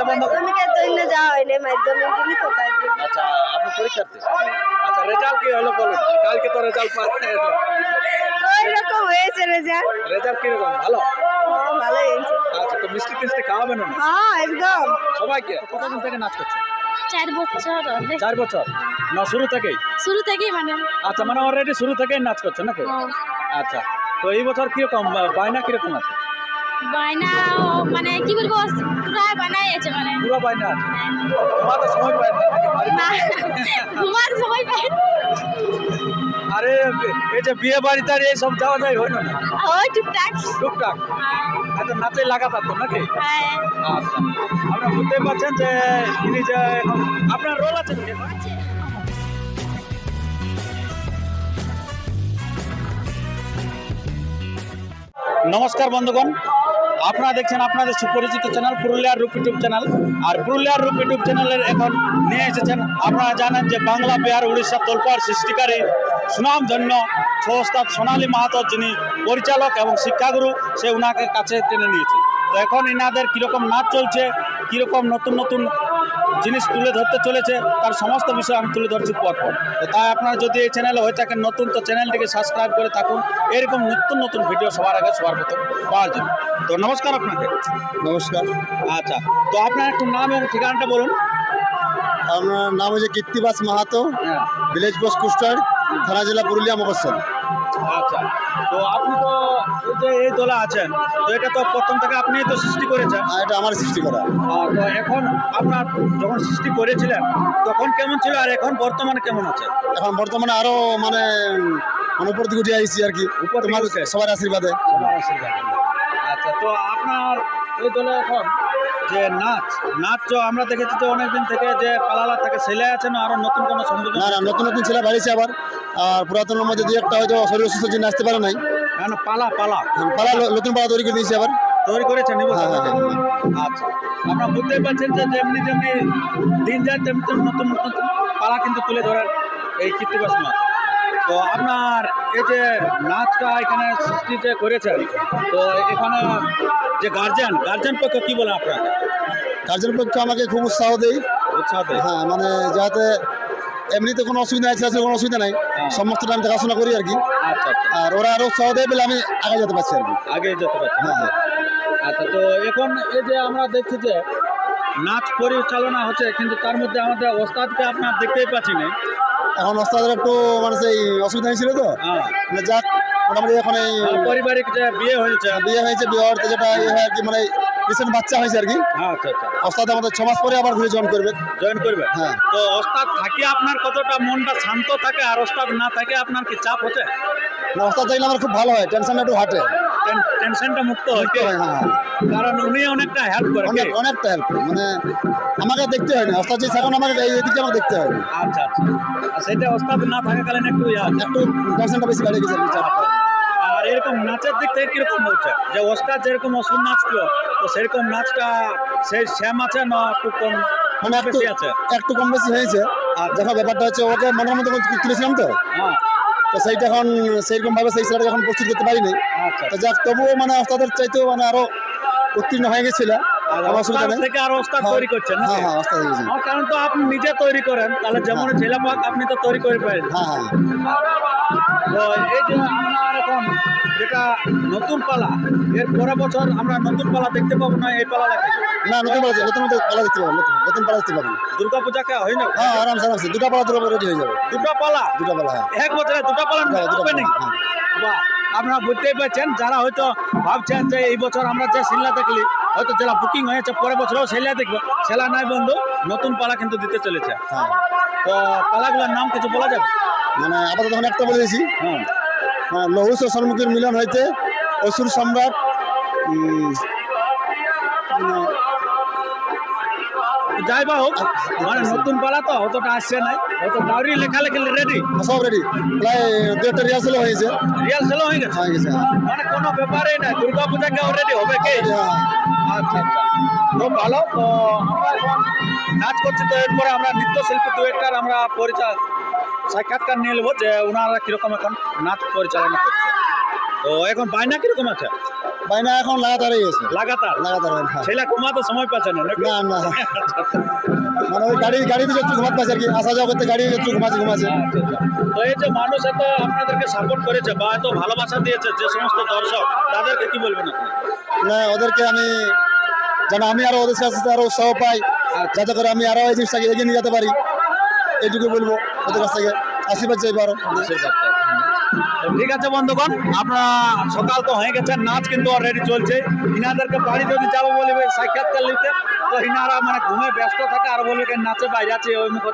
আচ্ছা বন্ধ করুন। মাধ্যমিকের জন্য যাওয়া হয়নি মাধ্যমিক দিলি তো তার জন্য। আচ্ছা আপনি পরীক্ষার্থী? আচ্ছা রেজাল্ট কি হলো বলুন? কালকে তো রেজাল্ট ওই রকম হয়েছে রেজাল্ট রেজাল্ট কীরকম? ভালো? হ্যাঁ ভালো হয়েছে। আচ্ছা তো মিষ্টি টিষ্টি খাওয়াবেন না হ্যাঁ একদম। সবাইকে? কতদিন থেকে নাচ করছে চার বছর হবে। চার বছর? না শুরু থেকেই? শুরু থেকেই মানে। আচ্ছা মানে অলরেডি শুরু থেকেই নাচ করছে নাকি? আচ্ছা তো এই বছর কীরকম বায়না কীরকম আছে? বায়না মানে কি বলব প্রায় বানাই আছে মানে। পুরো বায়না আছে। তোমার তো সময় পায় না। ঘুমার সময় না। আরে এই যে বিয়ে বাড়িতে আর এই সব যাওয়া যায় হয় না? ওই টুকটাক। টুকটাক? এত নাচে লাগাতার তো নাকি? হ্যাঁ। আচ্ছা। আপনারা বুঝতেই পারছেন যে ইনি যে আপনার রোল আছে? নমস্কার বন্ধুগণ। আপনারা দেখছেন আপনাদের সুপরিচিত চ্যানেল পুরুলিয়ার রূপ ইউটিউব চ্যানেল। আর পুরুলিয়ার রূপ ইউটিউব চ্যানেলের এখন নিয়ে এসেছেন আপনারা জানেন যে বাংলা বিহার উড়িষ্যা তোলপাড় সৃষ্টিকারী সুনামধন্য সংস্থা সোনালী মাহাতো যিনি পরিচালক এবং শিক্ষাগুরু, সে উনাকে কাছে টেনে নিয়েছে। তো এখন এনাদের কীরকম নাচ চলছে, কীরকম নতুন নতুন জিনিস তুলে ধরতে চলেছে তার সমস্ত বিষয় আমি তুলে ধরছি পরপর। তো তাই আপনারা যদি এই চ্যানেলে হয়ে থাকেন নতুন তো চ্যানেলটিকে সাবস্ক্রাইব করে থাকুন। এরকম নতুন নতুন ভিডিও সবার আগে সবার প্রথম পাওয়ার জন্য। তো নমস্কার আপনাকে। নমস্কার। আচ্ছা তো আপনার একটু নাম এবং ঠিকানাটা বলুন। আমার নাম হচ্ছে কীর্তিবাস মাহাতো হ্যাঁ। ভিলেজ পোস্ট কুস্টার থানা জেলা পুরুলিয়া মফস্বল। আচ্ছা তো আপনি তো এই যে এই দলে আছেন তো এটা তো প্রথম থেকে আপনিই তো সৃষ্টি করেছেন। আর এটা আমার সৃষ্টি করা। আহ, তো এখন আপনার যখন সৃষ্টি করেছিলেন তখন কেমন ছিল আর এখন বর্তমানে কেমন আছে? এখন বর্তমানে আরও মানে মানে উপর দিকে উঠে আসছি আর কি। উপর দিকে তোমার উঠে। সবার আশীর্বাদ। আচ্ছা তো আপনার এই দলে এখন যে নাচ নাচ তো আমরা দেখেছি যে অনেকদিন থেকে যে পালালা থেকে ছেলে আছে না আরও নতুন কোনো সংযোজন না না নতুন নতুন ছেলে বাড়িছে আবার। আর পুরাতনের মধ্যে দুই একটা হয়তো শরীর অসুস্থ জন্য আসতে পারে নাই। না না পালা পালা। পাড়া নতুন পালা তৈরি করে দিয়েছি আবার। তৈরি করেছেন হ্যাঁ, হ্যাঁ? আচ্ছা আপনারা বুঝতেই পারছেন যে যেমনি যেমনি দিন যায় তেমনি তেমনি নতুন নতুন পালা কিন্তু তুলে ধরেন এই কীর্তিবাস মাছ তো আপনার এই যে নাচটা এখানে সৃষ্টি যে করেছেন তো এখানে যে গার্জেন গার্জেন পক্ষ কি বলে আপনাকে? গার্জেন পক্ষে আমাকে খুব উৎসাহ দেই উৎসাহ দেয়। হ্যাঁ মানে যাতে এমনিতে কোনো অসুবিধা আছে আছে কোনো অসুবিধা নাই। হ্যাঁ। সমস্তটা আমি দেখাশোনা করি আর কি। আচ্ছা আচ্ছা। আর ওরা আরও উৎসাহ দেয় বলে আমি আগে যেতে পারছি আর কি। আগে যেতে পারছি। হ্যাঁ হ্যাঁ। আচ্ছা তো এখন এই যে আমরা দেখছি যে নাচ পরিচালনা হচ্ছে কিন্তু তার মধ্যে আমাদের ওস্তাদকে আপনার দেখতেই পাচ্ছি না এখন ওস্তাদের একটু মানে সেই অসুবিধা হয়েছিল তো। হ্যাঁ। মানে যাক মোটামুটি এখন এই পারিবারিক যে বিয়ে হয়েছে। বিয়ে হয়েছে বিয়ে হওয়ার যেটা ইয়ে হয় আর কি মানে রিসেন্ট বাচ্চা হয়েছে আর কি। হ্যাঁ আচ্ছা আচ্ছা। ওস্তাদ আমাদের ছ মাস পরে আবার ঘুরে জয়েন করবে। জয়েন করবে। হ্যাঁ। তো ওস্তাদ থাকে আপনার কতটা? মনটা শান্ত থাকে আর ওস্তাদ না থাকে আপনার কি চাপ হচ্ছে? না ওস্তাদ থাকলে আমার খুব ভালো হয় টেনশনটা একটু হাঁটে। টেনশনটা মুক্ত মুক্ত হয়, হ্যাঁ। কারণ উনি অনেকটা হেল্প করে অনেক অনেকটা হেল্প মানে আমাকে দেখতে হয় না ওস্তাদ এখন আমাকে এই এদিকে আমাকে দেখতে হয় না আচ্ছা। আচ্ছা সেটা ওস্তাদ না থাকাকালীন একটু। একটু টেনশনটা বেশি বেড়ে গেছে আর এরকম নাচের দিক থেকে কীরকম হচ্ছে? যে ওস্তাদ যেরকম অসুর নাচছিল তো সেরকম নাচটা সেই শ্যাম আছে না একটু কম মানে একটু বেশি আছে? একটু কম বেশি হয়েছে। আর দেখো ব্যাপারটা হচ্ছে ওকে মনের মতো করে তুলেছিলাম তো? হ্যাঁ। তো সেইটা এখন সেইরকম ভাবে সেই ছেলেটাকে এখন প্রস্তুত করতে পারিনি। আচ্ছা। তো যাক তবুও মানে তাদের চাইতেও মানে আরও উত্তীর্ণ হয়ে গেছিল। থেকে আর ওস্তাদ হ্যাঁ, তৈরি করছেন হ্যাঁ হ্যাঁ ওস্তাদ হয়ে গেছে আমার কারণ তো আপনি নিজে তৈরি করেন। তাহলে যেমন ছেলে আপনি তো তৈরি করে পারেন হ্যাঁ হ্যাঁ। তো এই যে আমরা এখন যেটা নতুন পালা এর পরের বছর আমরা নতুন পালা দেখতে পাবো না এই পালা লাগে না নতুন পালা নতুন নতুন পালা দেখতে পাবেন নতুন নতুন পালা দেখতে পাবেন দুর্গা পূজাকে হয় না? হ্যাঁ আরামসে আরামসে। দুটা পালা দুটো রেডি হয়ে যাবে। দুটো পালা? দুটা পালা হ্যাঁ। এক বছরে দুটো পালা পালা opening? হ্যাঁ। বাহ আপনারা বুঝতেই পারছেন যারা হয়তো ভাবছেন যে এই বছর আমরা যে সিল্লা দেখলি হয়তো যারা বুকিং হয়েছে পরের বছরও সেলা দেখব। সেলা নাই বন্ধু নতুন পালা কিন্তু দিতে চলেছে। হ্যাঁ। তো পালাগুলোর নাম কিছু বলা যাবে? মানে আপাতত এখন একটা বলে দিয়েছি হ্যাঁ হ্যাঁ, লৌহ ও সম্মুখীন মিলন হইতে অসুর সম্রাট যাই বা হোক মানে নতুন পালা তো অতটা আসছে নাই। হয়তো ডাউরি লেখালেখি রেডি সব রেডি প্রায় দু একটা রিহার্সাল হয়েছে। রিহার্সালও হয়ে গেছে? হয়ে গেছে হ্যাঁ। মানে কোনো ব্যাপারই না দুর্গা পূজাকে অলরেডি হবে কি? হ্যাঁ। আচ্ছা আচ্ছা। খুব ভালো। তো আমরা নাচ করছি তো এরপরে আমরা নৃত্যশিল্পী দু একটার আমরা পরিচয় সাক্ষাৎকার নিয়ে নেব যে ওনারা কীরকম এখন নাচ পরিচালনা করছে। তো এখন বায়না কীরকম আছে? বাইনা এখন লাগাতারই আছে। লাগাতার? লাগাতার হ্যাঁ। ছেলে ঘুমাতে সময় পাচ্ছে না না না। মানে ওই গাড়ি গাড়িতে একটু ঘুমাতে পারছে আর কি আসা যাওয়া করতে গাড়ি একটু ঘুমাচ্ছে ঘুমাচ্ছে। তো এই যে মানুষ এত আপনাদেরকে সাপোর্ট করেছে বা এত ভালোবাসা দিয়েছে যে সমস্ত দর্শক তাদেরকে কি বলবেন আপনি? না ওদেরকে আমি যেন আমি আরও ওদের কাছে আরও উৎসাহ পাই যাতে করে আমি আরও এই জিনিসটাকে এগিয়ে নিয়ে যেতে পারি এইটুকু বলব। ওদের কাছ থেকে আশীর্বাদ চাইব আরও ঠিক আছে বন্ধুগণ, আপনারা সকাল তো হয়ে গেছে, নাচ কিন্তু অলরেডি চলছে। ইনাদেরকে বাড়ি যদি যাব বলবে সাক্ষাৎকার নিতে, তো ইনারা মানে ঘুমে ব্যস্ত থাকে আর বলবে নাচে বাইরে আছে, ওই মুখ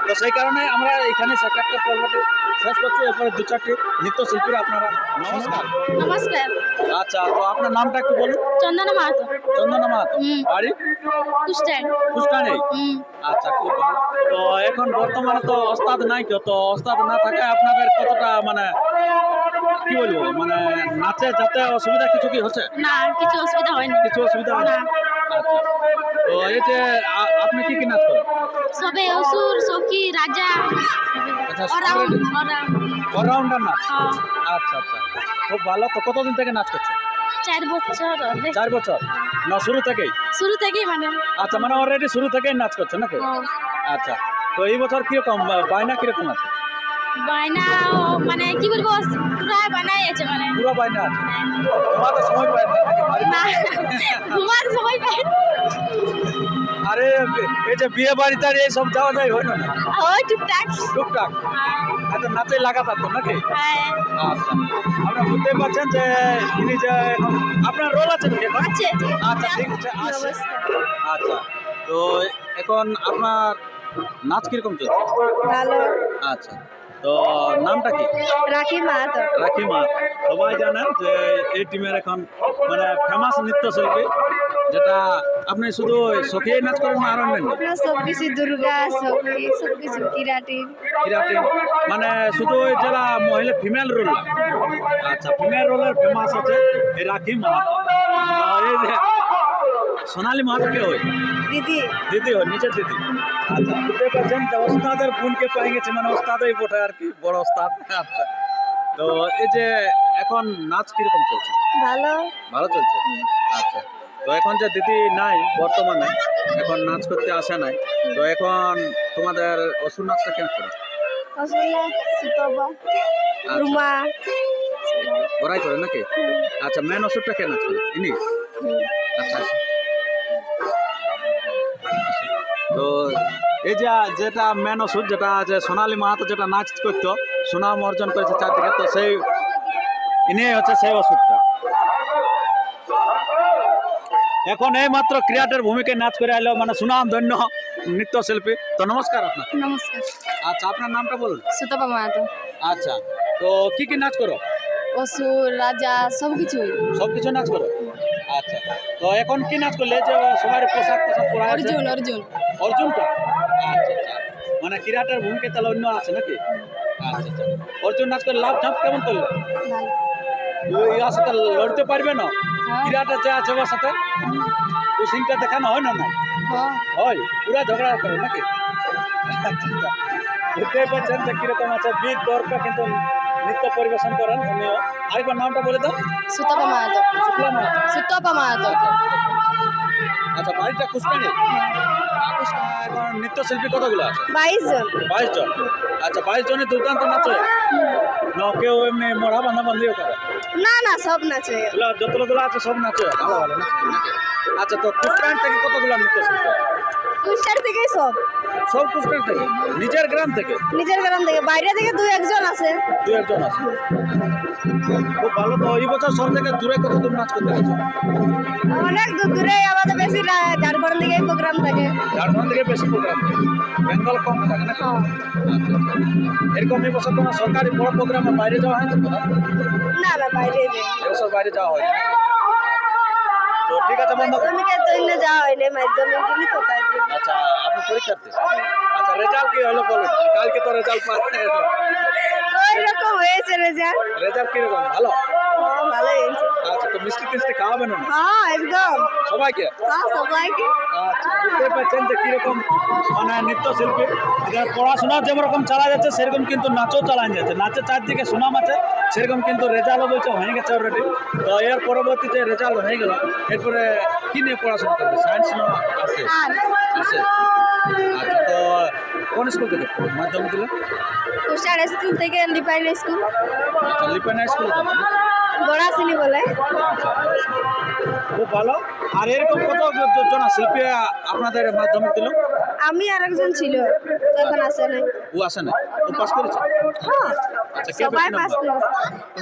তো সেই কারণে আমরা এখানে সাক্ষাৎকার পর্বটি শেষ করছি। এরপরে দু চারটি নৃত্যশিল্পীরা আপনারা নমস্কার। নমস্কার। আচ্ছা তো আপনার নামটা একটু বলুন। চন্দনা মাহাতো। চন্দনা মাহাতো। হুম। বাড়ি? কুষ্টায়। কুষ্টানেই? হুম। আচ্ছা খুব ভালো। তো এখন বর্তমানে তো ওস্তাদ নাই কেউ তো ওস্তাদ না থাকায় আপনাদের কতটা মানে কি বলব মানে নাচে যাতে অসুবিধা কিছু কি হচ্ছে? না কিছু অসুবিধা হয়নি। কিছু অসুবিধা হয় না। তো আ- আপনি কি কি নাচ করেন? সবে অসুর সখী রাজা আচ্ছা অলরাউন্ডার নাচ? হ্যাঁ। আচ্ছা আচ্ছা। খুব ভালো। তো কতদিন থেকে নাচ করছেন? চার বছর। চার বছর? না শুরু থেকেই? শুরু থেকেই মানে। আচ্ছা মানে অলরেডি শুরু থেকেই নাচ করছেন নাকি? ও, আচ্ছা। তো এই বছর কীরকম বায়না কীরকম আছে? বায়না মানে কি বলব প্রায় বানাই আছে মানে। পুরো বায়না? আছে তোমার তো সময় পায় না। সময় পাই আরে এই যে বিয়ে বাড়িতে আর এই সব যাওয়া যায় হয় না? ওই টুকটাক। টুকটাক? আচ্ছা নাচে লাগাতার তো নাকি? হ্যাঁ। আচ্ছা। আপনারা বুঝতে পারছেন যে ইনি যে আপনার রোল আছে নাকি আছে। আচ্ছা ঠিক আছে আচ্ছা। তো এখন আপনার নাচ কীরকম চলছে? ভালো। আচ্ছা। তো নামটা কি? রাখি মাহাতো। রাখি মা সবাই জানেন যে এই টিমের এখন মানে ফেমাস নৃত্যশিল্পী যেটা আপনি শুধু সখিয়ে নাচ করেন না আর সব কিছু দুর্গা সখী সব কিছু কিরাটি কিরাটি মানে শুধু যারা মহিলা ফিমেল রোল আচ্ছা ফিমেল রোলের ফেমাস আছে এই রাখি মাহাতো। সোনালী মাহাতো কে হয় দিদি। দিদি হয় নিজের দিদি। আচ্ছা বুঝতে পারছেন? যে ওস্তাদের বোনকে পেয়ে গেছে মানে ওস্তাদই বটে আর কি বড় ওস্তাদ। আচ্ছা। তো এই যে এখন নাচ কীরকম চলছে? ভালো। ভালো চলছে? আচ্ছা। তো এখন যে দিদি নাই বর্তমানে এখন নাচ করতে আসে নাই তো এখন তোমাদের অসুর নাচটা কেন করে? রুমা। ওরাই করে নাকি? আচ্ছা মেন অসুরটা কেন নাচ করে? ইনি? আচ্ছা। তো এই যে যেটা মেন ওষুধ যেটা যে সোনালী মাহাতো যেটা নাচ করতো সুনাম অর্জন করেছে চারদিকে তো সেই ইনি হচ্ছে সেই ওষুধটা। এখন এই মাত্র ক্রিয়াটের ভূমিকায় নাচ করে আইলো মানে সুনাম ধন্য নৃত্যশিল্পী। তো নমস্কার আপনার নমস্কার। আচ্ছা আপনার নামটা বলুন। সুতপা মাহাতো। আচ্ছা তো কি কি নাচ করো? অসুর রাজা সব কিছুই সব কিছু নাচ করো? আচ্ছা তো এখন কি নাচ করলে? যে সবার পোশাক টোশাক পরা অর্জুন অর্জুন। অর্জুনটা? মানে কিরাটার ভূমিকা তাহলে অন্য আছে নাকি? আচ্ছা আচ্ছা অর্জুন নাচ করে লাভ ঝাপ কেমন করল? ইয়ার সাথে লড়তে পারবে না? হ্যাঁ। কিরাটা যে আছে ওর সাথে? ওই সিংটা দেখানো হয় না না হ্যাঁ। হয়? পুরা ঝগড়া করে নাকি? বুঝতেই পারছেন যে কীরকম আছে বিগ দরকার কিন্তু নৃত্য পরিবেশন করেন উনিও। আরেকবার নামটা বলে দাও। সুতপা মাহাতো। সুতপা মাহাতো। আচ্ছা বাড়িটা কুষ্টানি এখন নৃত্যশিল্পী কতগুলো আছে? বাইশ জন। বাইশ জন। আচ্ছা বাইশ জনের দুর্দান্ত নাচে না কেউ এমনি মরা বান্ধা বান্ধিও করে? না না সব নাচে যতগুলো আছে সব নাচে ভালো ভালো আচ্ছা তো কুষ্টান থেকে কতগুলো নৃত্যশিল্পী আছে? কুষ্টার থেকেই সব। সব কুষ্টান থেকে? নিজের গ্রাম থেকে? নিজের গ্রাম থেকে। বাইরে থেকে দুই একজন আছে। দু একজন আছে। খুব ভালো তো এই বছর সব থেকে দূরে কত দূর নাচ করতে গেছে? অনেক দূর দূরে আমাদের বেশি রা- ঝাড়খণ্ড থেকে প্রোগ্রাম থাকে। ঝাড়খণ্ড থেকে বেশি প্রোগ্রাম বেঙ্গল কম থাকে না? হ্যাঁ। এরকম এই বছর কোনো সরকারি বড় প্রোগ্রামে বাইরে যাওয়া হয়েছে না না বাইরে এবছর বাইরে যাওয়া নাকি? তো ঠিক আছে বন্ধু। মাধ্যমিকের জন্য যাওয়া হয়নি মাধ্যমিক দিলি তো আচ্ছা আপনি পরীক্ষার্থী? আচ্ছা রেজাল্ট কি হলো বলুন? কালকে তো রেজাল্ট হয়েছে রেজাল্ট রেজাল্ট কীরকম? ভালো? হ্যাঁ ভালো হয়েছে। আচ্ছা তো মিষ্টি টিষ্টি খাওয়াবেন না? হ্যাঁ একদম। সবাইকে? হ্যাঁ সবাইকে। আচ্ছা বুঝতে পারছেন যে কীরকম মানে নৃত্যশিল্পী পড়াশোনা যেমন রকম চালা যাচ্ছে সেরকম কিন্তু নাচও চালানো যাচ্ছে। নাচের চারদিকে সুনাম আছে সেরকম কিন্তু রেজাল্টও বলছে হয়ে গেছে অলরেডি তো এর পরবর্তী যে রেজাল্ট হয়ে গেল। এরপরে কি নিয়ে পড়াশোনা করবে? সায়েন্স না আছে আছে আচ্ছা তো কোন স্কুল থেকে? মাধ্যমিক দিলে? কুষ্টার স্কুল থেকে লিপাইল স্কুল। আচ্ছা লিপানা স্কুলে যাবে গোড়াশিলি বলে। খুব ভালো। আর এরকম কত জন শিল্পী আপনাদের মাধ্যমিক দিল? আমি আর একজন ছিল তখন আসে নাই। ও আসে না ও পাস করেছে? হ্যাঁ। সবাই পাস নাম্বার?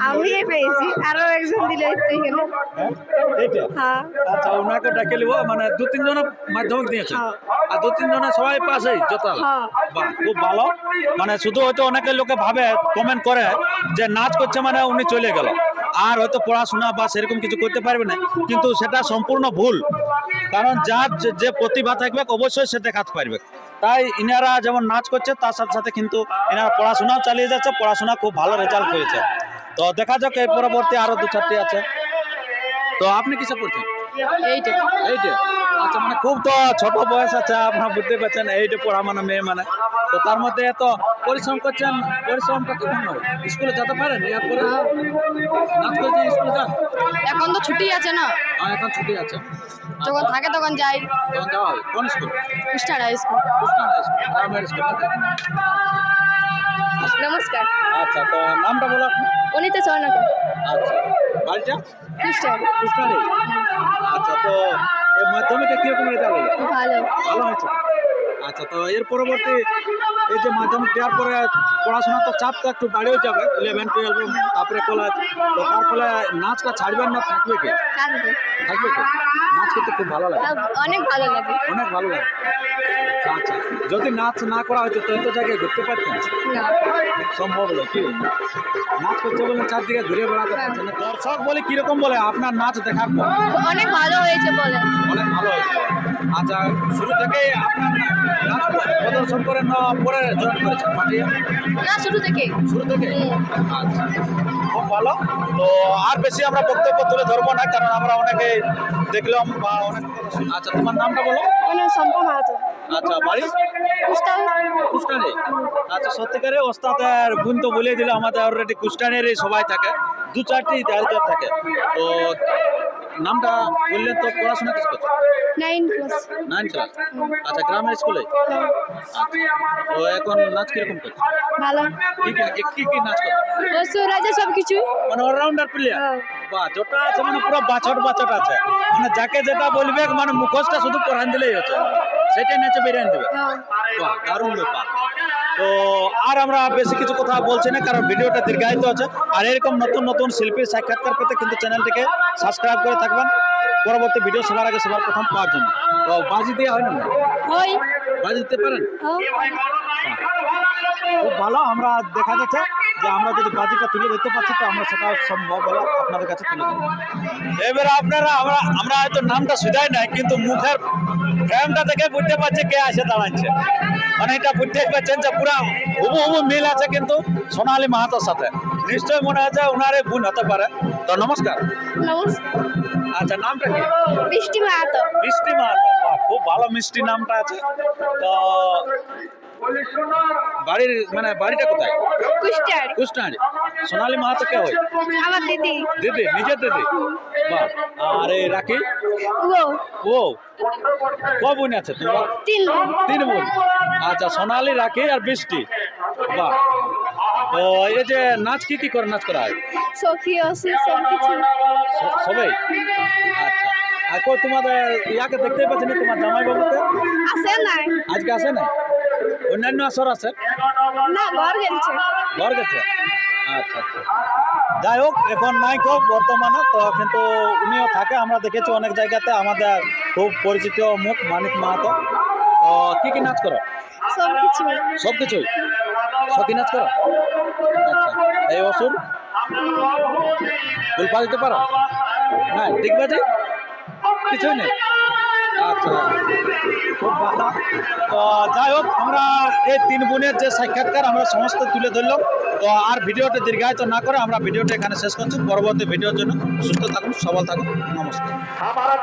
আমি পেয়েছি আরও একজন দিল এখানে। হ্যাঁ আচ্ছা ওনাকে ডাকে নিব মানে দু তিনজন মাধ্যমিক দিয়েছে। আর দু তিনজনে সবাই পাশেই জোতাল। খুব ভালো। মানে শুধু হয়তো অনেকে লোকে ভাবে কমেন্ট করে যে নাচ করছে মানে উনি চলে গেল। আর হয়তো পড়াশোনা বা সেরকম কিছু করতে পারবে না। কিন্তু সেটা সম্পূর্ণ ভুল। কারণ যার যে- যে প্রতিভা থাকবে অবশ্যই সে দেখাতে পারবে। তাই ইনারা যেমন নাচ করছে তার সাথে সাথে কিন্তু এনারা পড়াশোনাও চালিয়ে যাচ্ছে পড়াশোনা খুব ভালো রেজাল্ট করেছে। তো দেখা যাক এর পরবর্তী আরও দু চারটি আছে। তো আপনি কিসে পড়ছেন? এইটা। এইটা। আচ্ছা মানে খুব তো ছোট বয়স আছে আপনারা বুঝতে পারছেন এইটা পড়া মানে মেয়ে মানে। তো তার মধ্যে এত পরিশ্রম করছেন পরিশ্রমটা কেমন হবে স্কুলে যেতে পারেন? এরপরে নাচ করছেন স্কুলে যান? এখন তো ছুটি আছে না। আর এখন ছুটি আছে। যখন থাকে তখন যাই। তখন যাওয়া হবে কোন স্কুল? কুষ্টার হাই স্কুল। কুষ্টান হাই স্কুল। গ্রামের স্কুল নমস্কার। আচ্ছা তো নামটা বলো আপনি। অনিতা স্বর্ণকে আচ্ছা বাড়িটা? কুষ্টার কুষ্টানে আচ্ছা তো মাধ্যমিকে কীরকম রেজাল্ট হলো? ভালো। ভালো হয়েছে? আচ্ছা তো এর পরবর্তী এই যে মাধ্যমিক দেওয়ার পরে পড়াশোনা তো চাপ তো একটু বাড়িয়েও যাবে ইলেভেন টুয়েলভ তারপরে কলেজ তো তার ফলে নাচটা ছাড়বেন না থাকবে কি? থাকবে কি নাচ করতে খুব ভালো লাগে। অনেক ভালো লাগে। অনেক ভালো লাগে। আচ্ছা যদি নাচ না করা হতো তো এত জায়গায় ঘুরতে পারতেন? সম্ভব হলো কি? নাচ করতে বলে চারদিকে ঘুরে বেড়াতে পারছেন দর্শক বলে কীরকম বলে আপনার নাচ দেখার পর? অনেক ভালো হয়েছে বলে। অনেক ভালো হয়েছে। আচ্ছা শুরু থেকে আপনার নাচ প্রদর্শন করেন না পরে জয়েন করেছেন পাঠিয়ে না শুরু থেকে শুরু থেকে আচ্ছা। ভালো। তো আর বেশি আমরা বক্তব্য তুলে ধরবো না কারণ আমরা অনেকে দেখলাম বা অনেক আচ্ছা তোমার নামটা বলো? মানে মাহাতো। আচ্ছা বাড়ি? কুষ্টানে। আচ্ছা সত্যিকারে ওস্তাদের গুণ তো বলে দিল আমাদের অলরেডি কুষ্টানেরই সবাই থাকে দু চারটি দায়িত্ব থাকে। তো নামটা বললেন তো পড়াশোনা কিছু করছ? নাইন ক্লাস নাইন ক্লাস আচ্ছা গ্রামের স্কুলে? আচ্ছা তো এখন নাচ কীরকম করছ? ভালো। কি কি কি কি নাচ করো? আছে সব কিছু মানে অলরাউন্ডার প্লেয়ার। বাহ যেটা আছে মানে পুরো বাছট বাছট আছে। মানে যাকে যেটা বলবে মানে মুখোশটা শুধু পরান দিলেই হচ্ছে। সেটাই নেচে বেরিয়ে দেবে হ্যাঁ। বাহ দারুণ ব্যাপার। তো আর আমরা বেশি কিছু কথা বলছি না কারণ ভিডিওটা দীর্ঘায়িত আছে। আর এরকম নতুন নতুন শিল্পীর সাক্ষাৎকার পেতে কিন্তু চ্যানেলটিকে সাবস্ক্রাইব করে থাকবেন। পরবর্তী ভিডিও সবার আগে সবার প্রথম পাওয়ার জন্য। তো বাজি দেওয়া হয় না? বাজি দিতে পারেন? খুব ভালো আমরা দেখা যাচ্ছে। যে আমরা যদি বাজিটা তুলে ধরতে পারছি তো আমরা সেটা সম্ভব হলে আপনাদের কাছে তুলে এবারে আপনারা আমরা আমরা হয়তো নামটা শুধাই নাই কিন্তু মুখের ফ্রেমটা দেখে বুঝতে পারছে কে আসে দাঁড়াচ্ছে। মানে এটা বুঝতে পারছেন যে পুরা হুবু হুবু মিল আছে কিন্তু সোনালী মাহাতোর সাথে। নিশ্চয়ই মনে হচ্ছে ওনারে গুণ হতে পারে। তো নমস্কার। নমস্কার। আচ্ছা নামটা কি? বৃষ্টি মাহাতো। মিষ্টি মাহাতো খুব ভালো মিষ্টি নামটা আছে। তো বাড়ির মানে বাড়িটা কোথায়? কুষ্টার কুষ্টানি সোনালী মাহাতো কে হয়? আমার দিদি। দিদি নিজের দিদি? বাহ। আর এই রাখি? ও। ও। ক বোন আছে তোমার? তিন তিন বোন। আচ্ছা সোনালী রাখি আর বৃষ্টি। বাহ। তো এই যে নাচ কি কি করে নাচ করা হয়? সখী অসি সব কিছু। সবাই? আচ্ছা। আর কই তোমাদের ইয়াকে দেখতে পাচ্ছি না তোমার জামাই বাবুকে আছে নাই। আজকে আসে না অন্যান্য আসর আছে? না ঘর গেছে। ঘর গেছে? আচ্ছা আচ্ছা। যাই হোক এখন নাই খুব বর্তমানে। তো কিন্তু উনিও থাকে আমরা দেখেছি অনেক জায়গাতে আমাদের খুব পরিচিত মুখ মানিক মাহাতো। তো কি কি নাচ করো? সব কিছু। সব কিছুই? সখী নাচ করো? আচ্ছা এই অসুর? ফুলপা দিতে পারো? না দিগবাজি কিছুই নেই? যাই হোক, আমরা এই তিন বোনের যে সাক্ষাৎকার আমরা সমস্ত তুলে ধরলাম। তো আর ভিডিওটা দীর্ঘায়িত না করে আমরা ভিডিওটা এখানে শেষ করছি। পরবর্তী ভিডিওর জন্য সুস্থ থাকুন, সবল থাকুন। নমস্কার। আমার